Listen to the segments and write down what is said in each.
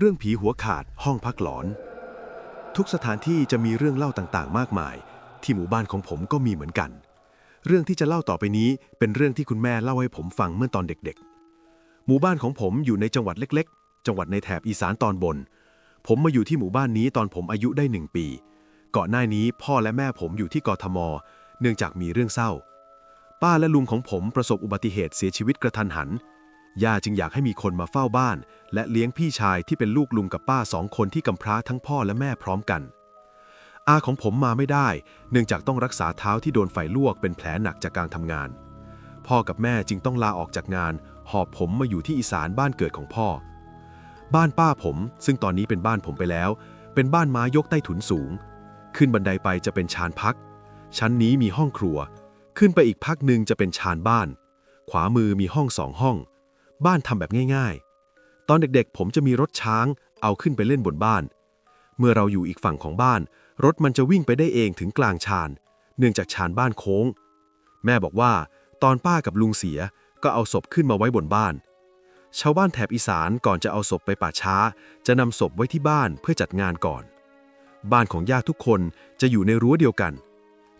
เรื่องผีหัวขาดห้องพักหลอน ทุกสถานที่จะมีเรื่องเล่าต่างๆ มากมาย ที่หมู่บ้านของผมก็มีเหมือนกัน เรื่องที่จะเล่าต่อไปนี้เป็นเรื่องที่คุณแม่เล่าให้ผมฟังเมื่อตอนเด็กๆ หมู่บ้านของผมอยู่ในจังหวัดเล็ก ๆ จังหวัดในแถบอีสานตอนบน ผมมาอยู่ที่หมู่บ้านนี้ตอนผมอายุได้หนึ่งปี ก่อนหน้านี้พ่อและแม่ผมอยู่ที่กทม เนื่องจากมีเรื่องเศร้า ป้าและลุงของผมประสบอุบัติเหตุเสียชีวิตกระทันหัน ย่าจึงอยากให้มีคนมาเฝ้าบ้าน และเลี้ยงพี่ชายที่เป็นลูกลุงกับป้าสองคนที่กำพร้าทั้งพ่อและแม่พร้อมกัน อาของผมมาไม่ได้ เนื่องจากต้องรักษาเท้าที่โดนไฟลวกเป็นแผลหนักจากการทำงาน พ่อกับแม่จึงต้องลาออกจากงาน หอบผมมาอยู่ที่อีสานบ้านเกิดของพ่อ บ้านป้าผม ซึ่งตอนนี้เป็นบ้านผมไปแล้ว เป็นบ้านไม้ยกใต้ถุนสูง ขึ้นบันไดไปจะเป็นชานพัก ชั้นนี้มีห้องครัว ขึ้นไปอีกพักหนึ่งจะเป็นชานบ้าน ขวามือมีห้องสองห้อง บ้านทำแบบง่าย ๆ ตอนเด็กๆ ผมจะมีรถช้าง เอาขึ้นไปเล่นบนบ้าน เมื่อเราอยู่อีกฝั่งของบ้าน รถมันจะวิ่งไปได้เองถึงกลางชาน เนื่องจากชานบ้านโค้ง แม่บอกว่า ตอนป้ากับลุงเสียก็เอาศพขึ้นมาไว้บนบ้าน ชาวบ้านแถบอีสานก่อนจะเอาศพไปป่าช้า จะนำศพไว้ที่บ้านเพื่อจัดงานก่อน บ้านของย่าทุกคนจะอยู่ในรั้วเดียวกัน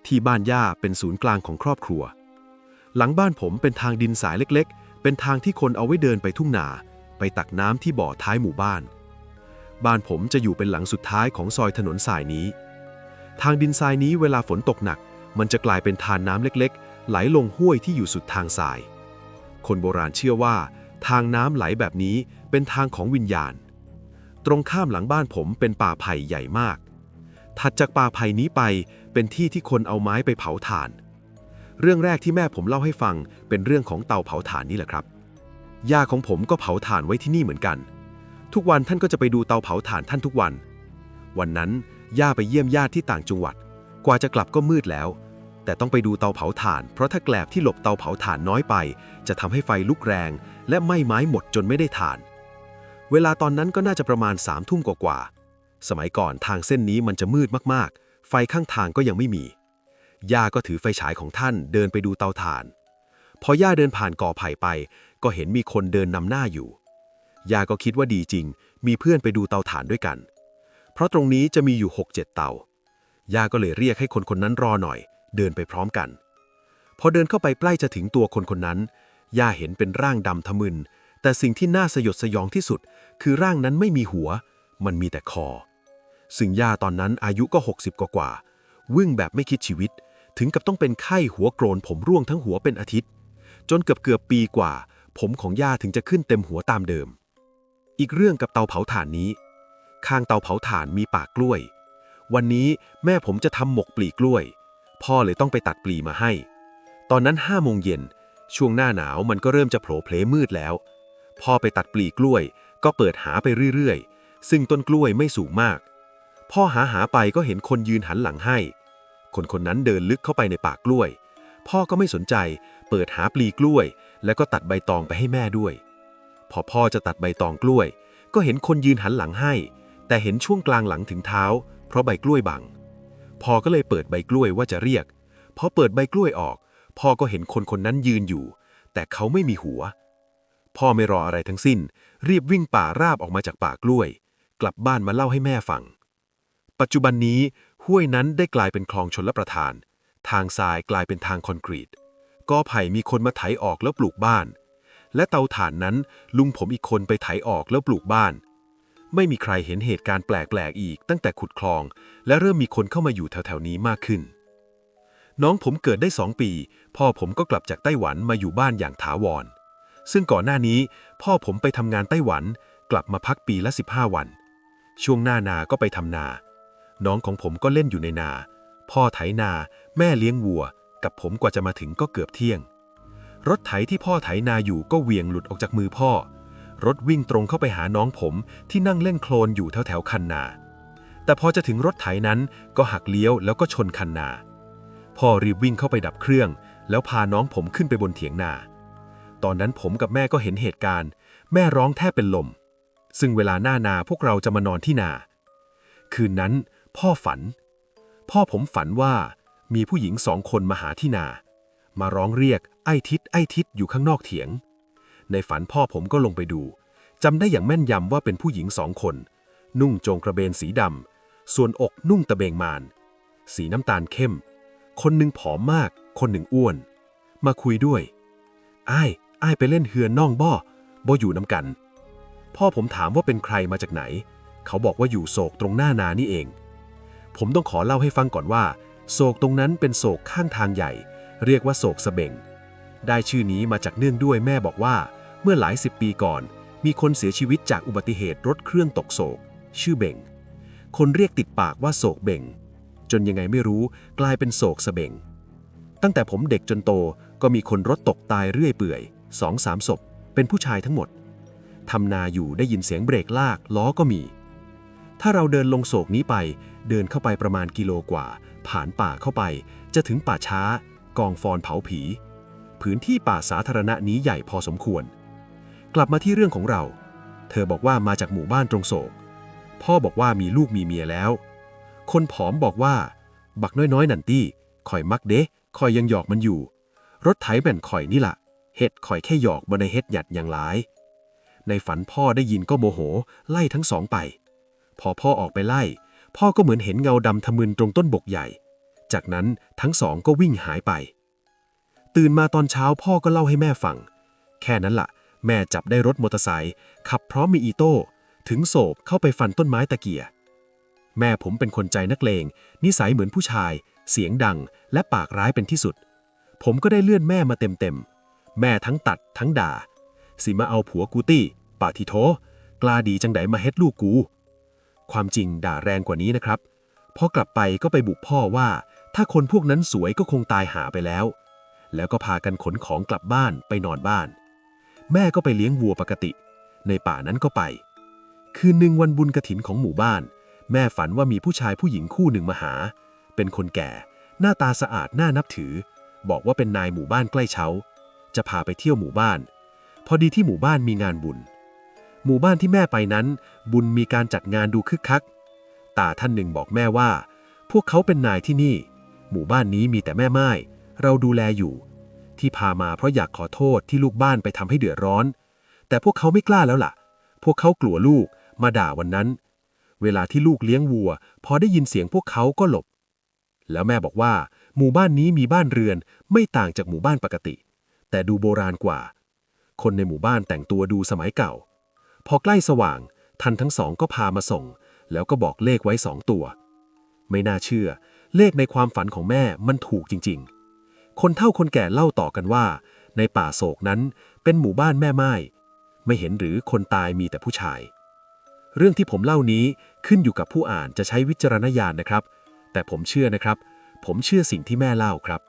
ที่บ้านย่าเป็นศูนย์กลางของครอบครัว หลังบ้านผมเป็นทางดินสายเล็กๆ เป็นทางที่คนเอาไว้เดินไปทุ่งนา ไปตักน้ำที่บ่อท้ายหมู่บ้าน บ้านผมจะอยู่เป็นหลังสุดท้ายของซอยถนนสายนี้ ทางดินทรายนี้เวลาฝนตกหนัก มันจะกลายเป็นทานน้ำเล็กๆ ไหลลงห้วยที่อยู่สุดทางสาย คนโบราณเชื่อว่า ทางน้ำไหลแบบนี้เป็นทางของวิญญาณ ตรงข้ามหลังบ้านผมเป็นป่าไผ่ใหญ่มาก ถัดจากป่าไผ่นี้ไปเป็นที่ที่คนเอาไม้ไปเผาถ่าน เรื่องแรกที่แม่ผมเล่าให้ฟัง เป็นเรื่องของเตาเผาถ่านนี่แหละครับย่าของผมก็เผาถ่านไว้ที่นี่เหมือนกัน ทุกวันท่านก็จะไปดูเตาเผาถ่านท่านทุกวัน วันนั้นย่าไปเยี่ยมญาติที่ต่างจังหวัด กว่าจะกลับก็มืดแล้ว แต่ต้องไปดูเตาเผาถ่าน เพราะถ้าแกลบที่หลบเตาเผาถ่านน้อยไป จะทำให้ไฟลุกแรง และไหม้ไม้หมดจนไม่ได้ถ่าน เวลาตอนนั้นก็น่าจะประมาณสามทุ่มกว่าๆสมัยก่อนทางเส้นนี้มันจะมืดมากๆ ไฟข้างทางก็ยังไม่มี ย่าก็ถือไฟฉายของท่านเดินไปดูเตาถ่าน พอย่าเดินผ่านก่อไผ่ไป ก็เห็นมีคนเดินนำหน้าอยู่ ย่าก็คิดว่าดีจริง มีเพื่อนไปดูเตาถ่านด้วยกัน เพราะตรงนี้จะมีอยู่ 6-7 เตา ย่าก็เลยเรียกให้คนคนนั้นรอหน่อย เดินไปพร้อมกัน พอเดินเข้าไปใกล้จะถึงตัวคนคนนั้น ย่าเห็นเป็นร่างดำทะมึน แต่สิ่งที่น่าสยดสยองที่สุด คือร่างนั้นไม่มีหัว มันมีแต่คอ ซึ่งย่าตอนนั้นอายุก็ 60 กว่ากว่าๆวิ่งแบบไม่คิดชีวิต ถึงกับต้องเป็นไข้หัวโกรนผมร่วงทั้งหัวเป็นอาทิตย์ จนเกือบเกือบปีกว่า ผมของย่าถึงจะขึ้นเต็มหัวตามเดิม อีกเรื่องกับเตาเผาถ่านนี้ ข้างเตาเผาถ่านมีป่ากล้วย วันนี้แม่ผมจะทำหมกปลีกล้วย พ่อเลยต้องไปตัดปลีมาให้ ตอนนั้นห้าโมงเย็นช่วงหน้าหนาวมันก็เริ่มจะโผล่เพลมืดแล้ว พ่อไปตัดปลีกล้วย ก็เปิดหาไปเรื่อยๆ ซึ่งต้นกล้วยไม่สูงมาก พ่อหาหาไปก็เห็นคนยืนหันหลังให้ คนคนนั้นเดินลึกเข้าไปในป่ากล้วย พ่อก็ไม่สนใจ เปิดหาปลีกล้วย แล้วก็ตัดใบตองไปให้แม่ด้วย พอพ่อจะตัดใบตองกล้วย ก็เห็นคนยืนหันหลังให้ แต่เห็นช่วงกลางหลังถึงเท้า เพราะใบกล้วยบัง พ่อก็เลยเปิดใบกล้วยว่าจะเรียก พอเปิดใบกล้วยออก พ่อก็เห็นคนคนนั้นยืนอยู่ แต่เขาไม่มีหัว พ่อไม่รออะไรทั้งสิ้น รีบวิ่งป่าราบออกมาจากป่ากล้วย กลับบ้านมาเล่าให้แม่ฟังปัจจุบันนี้ ห้วยนั้นได้กลายเป็นคลองชนละประทาน ทางทรายกลายเป็นทางคอนกรีตกอไผ่มีคนมาไถออกแล้วปลูกบ้าน และเตาถ่านนั้นลุงผมอีกคนไปไถออกแล้วปลูกบ้าน ไม่มีใครเห็นเหตุการณ์แปลกๆอีกตั้งแต่ขุดคลอง และเริ่มมีคนเข้ามาอยู่แถวๆนี้มากขึ้น น้องผมเกิดได้สองปี พ่อผมก็กลับจากไต้หวันมาอยู่บ้านอย่างถาวร ซึ่งก่อนหน้านี้ พ่อผมไปทำงานไต้หวัน กลับมาพักปีละ 15 วัน ช่วงหน้านาก็ไปทำนา น้องของผมก็เล่นอยู่ในนา พ่อไถนา แม่เลี้ยงวัว กับผมกว่าจะมาถึงก็เกือบเที่ยง รถไถที่พ่อไถนาอยู่ก็เวียงหลุดออกจากมือพ่อ รถวิ่งตรงเข้าไปหาน้องผมที่นั่งเล่นโคลนอยู่แถวแถวคันนา แต่พอจะถึงรถไถนั้นก็หักเลี้ยวแล้วก็ชนคันนา พ่อรีบวิ่งเข้าไปดับเครื่อง แล้วพาน้องผมขึ้นไปบนเถียงนา ตอนนั้นผมกับแม่ก็เห็นเหตุการณ์ แม่ร้องแทบเป็นลมซึ่งเวลาหน้านาพวกเราจะมานอนที่นา คืนนั้น พ่อฝัน พ่อผมฝันว่ามีผู้หญิงสองคนมาหาที่นา มาร้องเรียกไอ้ทิศไอ้ทิศอยู่ข้างนอกเถียง ในฝันพ่อผมก็ลงไปดูจำได้อย่างแม่นยำว่าเป็นผู้หญิงสองคน นุ่งโจงกระเบนสีดำส่วนอกนุ่งตะเบงมาน สีน้ำตาลเข้ม คนหนึ่งผอมมาก คนหนึ่งอ้วน มาคุยด้วยอ้ายอ้ายไปเล่นเฮือนน่องบ่บ่อยู่น้ำกัน พ่อผมถามว่าเป็นใครมาจากไหน เขาบอกว่าอยู่โศกตรงหน้านานี่เอง ผมต้องขอเล่าให้ฟังก่อนว่า โศกตรงนั้นเป็นโศกข้างทางใหญ่ เรียกว่าโศกสเบงได้ชื่อนี้มาจากเนื่องด้วยแม่บอกว่า เมื่อหลายสิบปีก่อน มีคนเสียชีวิตจากอุบัติเหตุรถเครื่องตกโศก ชื่อเบ่ง คนเรียกติดปากว่าโศกเบ่ง จนยังไงไม่รู้กลายเป็นโศกสเบงตั้งแต่ผมเด็กจนโตก็มีคนรถตกตายเรื่อยเปื่อยสองสามศพ เป็นผู้ชายทั้งหมดทำนาอยู่ได้ยินเสียงเบรกลากล้อก็มี ถ้าเราเดินลงโศกนี้ไป เดินเข้าไปประมาณกิโลกว่า ผ่านป่าเข้าไป จะถึงป่าช้า กองฟอนเผาผี พื้นที่ป่าสาธารณะนี้ใหญ่พอสมควร กลับมาที่เรื่องของเรา เธอบอกว่ามาจากหมู่บ้านตรงโศก พ่อบอกว่ามีลูกมีเมียแล้ว คนผอมบอกว่า บักน้อยๆ นันตี้ข่อยมักเด้ข่อยยังหยอกมันอยู่ รถไถแม่นข่อยนี่ละเฮ็ดข่อยแค่หยอกบนในเฮ็ดหยัดอย่างหลาย ในฝันพ่อได้ยินก็โมโห ไล่ทั้งสองไป พอพ่อออกไปไล่ พ่อก็เหมือนเห็นเงาดำทะมึนตรงต้นบกใหญ่ จากนั้นทั้งสองก็วิ่งหายไป ตื่นมาตอนเช้าพ่อก็เล่าให้แม่ฟัง แค่นั้นละ่ะ แม่จับได้รถมอเตอร์ไซค์ขับพร้อมมีอีโต้ ถึงโศบเข้าไปฟันต้นไม้ตะเกีย แม่ผมเป็นคนใจนักเลง นิสัยเหมือนผู้ชาย เสียงดัง และปากร้ายเป็นที่สุด ผมก็ได้เลื่อนแม่มาเต็มๆ แม่ทั้งตัดทั้งด่า สิมาเอาผัวกูตี้ปาทิโทกล้าดีจังไดมาเฮ็ดลูกกู ความจริงด่าแรงกว่านี้นะครับพอกลับไปก็ไปบุกพ่อว่า ถ้าคนพวกนั้นสวยก็คงตายหาไปแล้ว แล้วก็พากันขนของกลับบ้านไปนอนบ้าน แม่ก็ไปเลี้ยงวัวปกติ ในป่านั้นก็ไป คืนหนึ่งวันบุญกระถินของหมู่บ้าน แม่ฝันว่ามีผู้ชายผู้หญิงคู่หนึ่งมาหา เป็นคนแก่ หน้าตาสะอาดน่านับถือ บอกว่าเป็นนายหมู่บ้านใกล้เช้า จะพาไปเที่ยวหมู่บ้าน พอดีที่หมู่บ้านมีงานบุญ หมู่บ้านที่แม่ไปนั้น บุญมีการจัดงานดูคึกคัก ตาท่านหนึ่งบอกแม่ว่า พวกเขาเป็นนายที่นี่ หมู่บ้านนี้มีแต่แม่ไม้เราดูแลอยู่ ที่พามาเพราะอยากขอโทษที่ลูกบ้านไปทำให้เดือดร้อน แต่พวกเขาไม่กล้าแล้วล่ะ พวกเขากลัวลูกมาด่าวันนั้น เวลาที่ลูกเลี้ยงวัว พอได้ยินเสียงพวกเขาก็หลบ แล้วแม่บอกว่า หมู่บ้านนี้มีบ้านเรือนไม่ต่างจากหมู่บ้านปกติ แต่ดูโบราณกว่า คนในหมู่บ้านแต่งตัวดูสมัยเก่า พอใกล้สว่างท่านทั้งสองก็พามาส่ง แล้วก็บอกเลขไว้สองตัว ไม่น่าเชื่อ เลขในความฝันของแม่มันถูกจริง ๆ คนเฒ่าคนแก่เล่าต่อกันว่า ในป่าโศกนั้นเป็นหมู่บ้านแม่ไม้ไม่เห็นหรือคนตายมีแต่ผู้ชาย เรื่องที่ผมเล่านี้ขึ้นอยู่กับผู้อ่านจะใช้วิจารณญาณนะครับ แต่ผมเชื่อนะครับ ผมเชื่อสิ่งที่แม่เล่าครับ